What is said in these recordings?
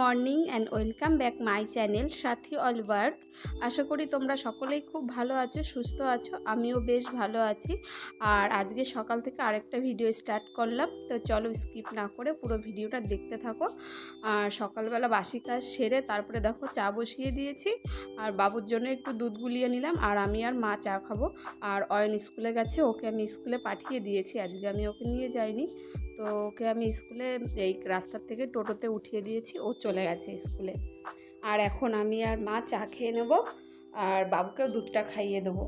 Morning and welcome back my channel Sathi all work. আশা করি তোমরা সকলেই খুব ভালো আছো, সুস্থ আছো, আমিও বেশ ভালো আছি। আর আজকে সকাল থেকে আরেকটা ভিডিও স্টার্ট করলাম, তো চলো স্কিপ না করে পুরো ভিডিওটা দেখতে থাকো। আর সকালবেলা বাসি কাজ সেরে তারপরে দেখো চা বসিয়ে দিয়েছি, আর বাবুর জন্য একটু দুধ গুলিয়ে নিলাম, আর আমি আর মা চা খাব। আর অয়ন স্কুলে গেছে, ওকে আমি স্কুলে পাঠিয়ে দিয়েছি, আজকে আমি ওকে নিয়ে যাইনি। তো ওকে আমি স্কুলে এই রাস্তার থেকে টোটোতে উঠিয়ে দিয়েছি, ও চলে গেছে স্কুলে। আর এখন আমি আর মা চা খেয়ে নেব আর বাবুকেও দুধটা খাইয়ে দেবো।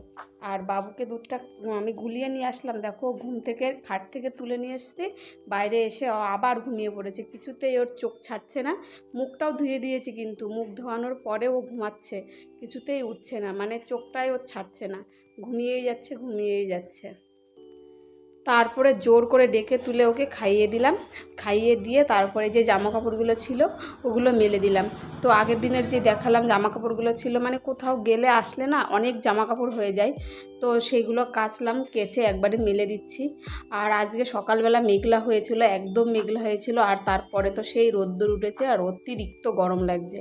আর বাবুকে দুধটা আমি গুলিয়ে নিয়ে আসলাম, দেখো ঘুম থেকে, খাট থেকে তুলে নিয়ে এসতে বাইরে এসে আবার ঘুমিয়ে পড়েছে। কিছুতেই ওর চোখ ছাড়ছে না, মুখটাও ধুয়ে দিয়েছি কিন্তু, মুখ ধোয়ানোর পরে ও ঘুমাচ্ছে, কিছুতেই উঠছে না মানে চোখটাই ওর ছাড়ছে না। ঘুমিয়েই যাচ্ছে ঘুমিয়েই যাচ্ছে। তারপরে জোর করে ডেকে তুলে ওকে খাইয়ে দিলাম। খাইয়ে দিয়ে তারপরে যে জামা কাপড়গুলো ছিল, ওগুলো মেলে দিলাম। তো আগের দিনের যে দেখালাম জামা কাপড়গুলো ছিল মানে কোথাও গেলে আসলে না অনেক জামা কাপড় হয়ে যায়। তো সেইগুলো কাচলাম, কেচে একবারে মেলে দিচ্ছি। আর আজকে সকালবেলা মেঘলা হয়েছিল, একদম মেঘলা হয়েছিল। আর তারপরে তো সেই রোদ্দুর উঠেছে আর অতিরিক্ত গরম লাগছে।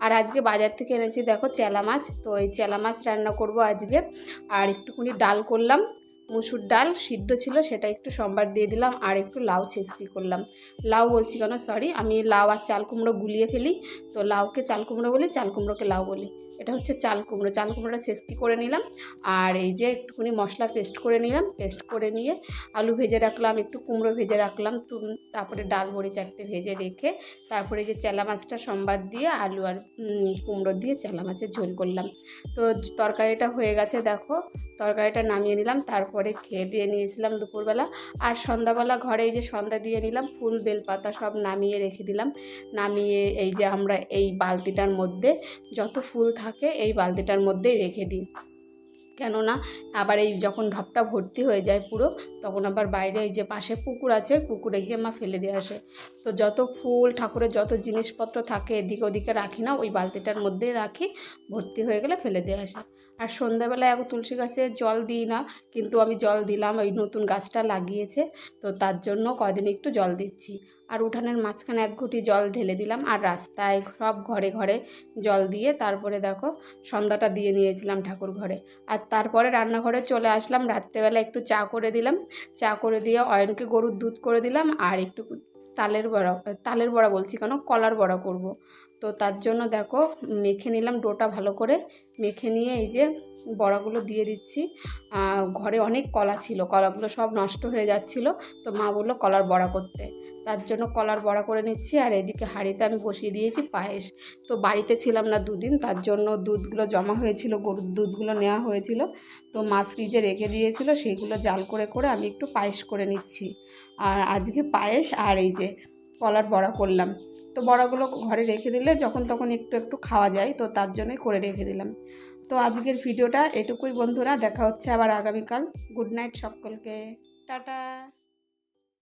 আর আজকে বাজার থেকে এনেছি, দেখো চেলা মাছ। তো এই চেলা মাছ রান্না করব আজকে। আর একটুখানি ডাল করলাম। মুসুর ডাল সিদ্ধ ছিল, সেটা একটু সম্বার দিয়ে দিলাম আর একটু লাউ ছেঁচকি করলাম। লাউ বলছি কেন? সরি আমি লাউ আর চাল কুমড়ো গুলিয়ে ফেলি। তো লাউকে চাল কুমড়ো বলি, চাল কুমড়োকে লাউ বলি। এটা হচ্ছে চাল কুমড়ো। চাল কুমড়োটা ছেঁচকি করে নিলাম? আর এই যে একটুখানি মশলা পেস্ট করে নিলাম। পেস্ট করে নিয়ে আলু ভেজে রাখলাম, একটু কুমড়ো ভেজে রাখলাম তারপরে ডাল বড়ি চারটে ভেজে রেখে তারপরে যে চেলা মাছটা সম্বাদ দিয়ে আলু আর কুমড়ো দিয়ে চেলা মাছের ঝোল করলাম। তো তরকারিটা হয়ে গেছে দেখো, তরকারিটা নামিয়ে নিলাম, তারপরে খেয়ে দিয়ে নিয়েছিলাম দুপুরবেলা। আর সন্ধ্যাবেলা ঘরে এই যে সন্ধ্যা দিয়ে নিলাম, ফুল বেলপাতা সব নামিয়ে রেখে দিলাম। নামিয়ে এই যে আমরা এই বালতিটার মধ্যে যত ফুল থাকে এই বালতিটার মধ্যেই রেখে দিই। কেননা, আবার এই যখন ঢপটা ভর্তি হয়ে যায় পুরো, তখন আবার বাইরে এই যে পাশে পুকুর আছে, পুকুরে গিয়ে মা ফেলে দিয়ে আসে। তো যত ফুল, ঠাকুরের যত জিনিসপত্র থাকে, এদিকে ওদিকে রাখি না, ওই বালতিটার মধ্যেই রাখি, ভর্তি হয়ে গেলে ফেলে দিয়ে আসে। আর সন্ধ্যাবেলায় এখন তুলসী গাছে জল দিই না, কিন্তু আমি জল দিলাম, ওই নতুন গাছটা লাগিয়েছে, তো তার জন্য কদিন একটু জল দিচ্ছি। আর উঠানের মাঝখানে এক ঘুটি জল ঢেলে দিলাম, আর রাস্তায় সব ঘরে ঘরে জল দিয়ে তারপরে দেখো সন্ধ্যাটা দিয়ে নিয়েছিলাম ঠাকুর ঘরে। আর তারপরে রান্নাঘরে চলে আসলাম, রাত্রেবেলা একটু চা করে দিলাম, চা করে দিয়ে অয়নকে গরুর দুধ করে দিলাম, আর একটু তালের বড়া তালের বড়া বলছি কেন? কলার বড়া করব। তো তার জন্য দেখো, মেখে নিলাম ডোটা ভালো করে। মেখে নিয়ে এই যে বড়াগুলো দিয়ে দিচ্ছি। ঘরে অনেক কলা ছিল, কলাগুলো সব নষ্ট হয়ে যাচ্ছিল। তো মা বলল কলার বড়া করতে। তার জন্য কলার বড়া করে নিচ্ছি আর এদিকে হাঁড়িতে আমি বসিয়ে দিয়েছি পায়েস। তো বাড়িতে ছিলাম না দুদিন, তার জন্য দুধগুলো জমা হয়েছিল, গরুর দুধগুলো নেওয়া হয়েছিল। তো মা ফ্রিজে রেখে দিয়েছিল সেইগুলো জাল করে করে আমি একটু পায়েস করে নিচ্ছি। আর আজকে পায়েস আর এই যে কলার বড়া করলাম। তো বড়াগুলো ঘরে রেখে দিলে যখন তখন একটু একটু খাওয়া যায়, তো তার জন্যই করে রেখে দিলাম। তো আজকের ভিডিওটা এটুকুই বন্ধুরা, দেখা হচ্ছে আবার আগামীকাল। গুড নাইট সকলকে। টাটা।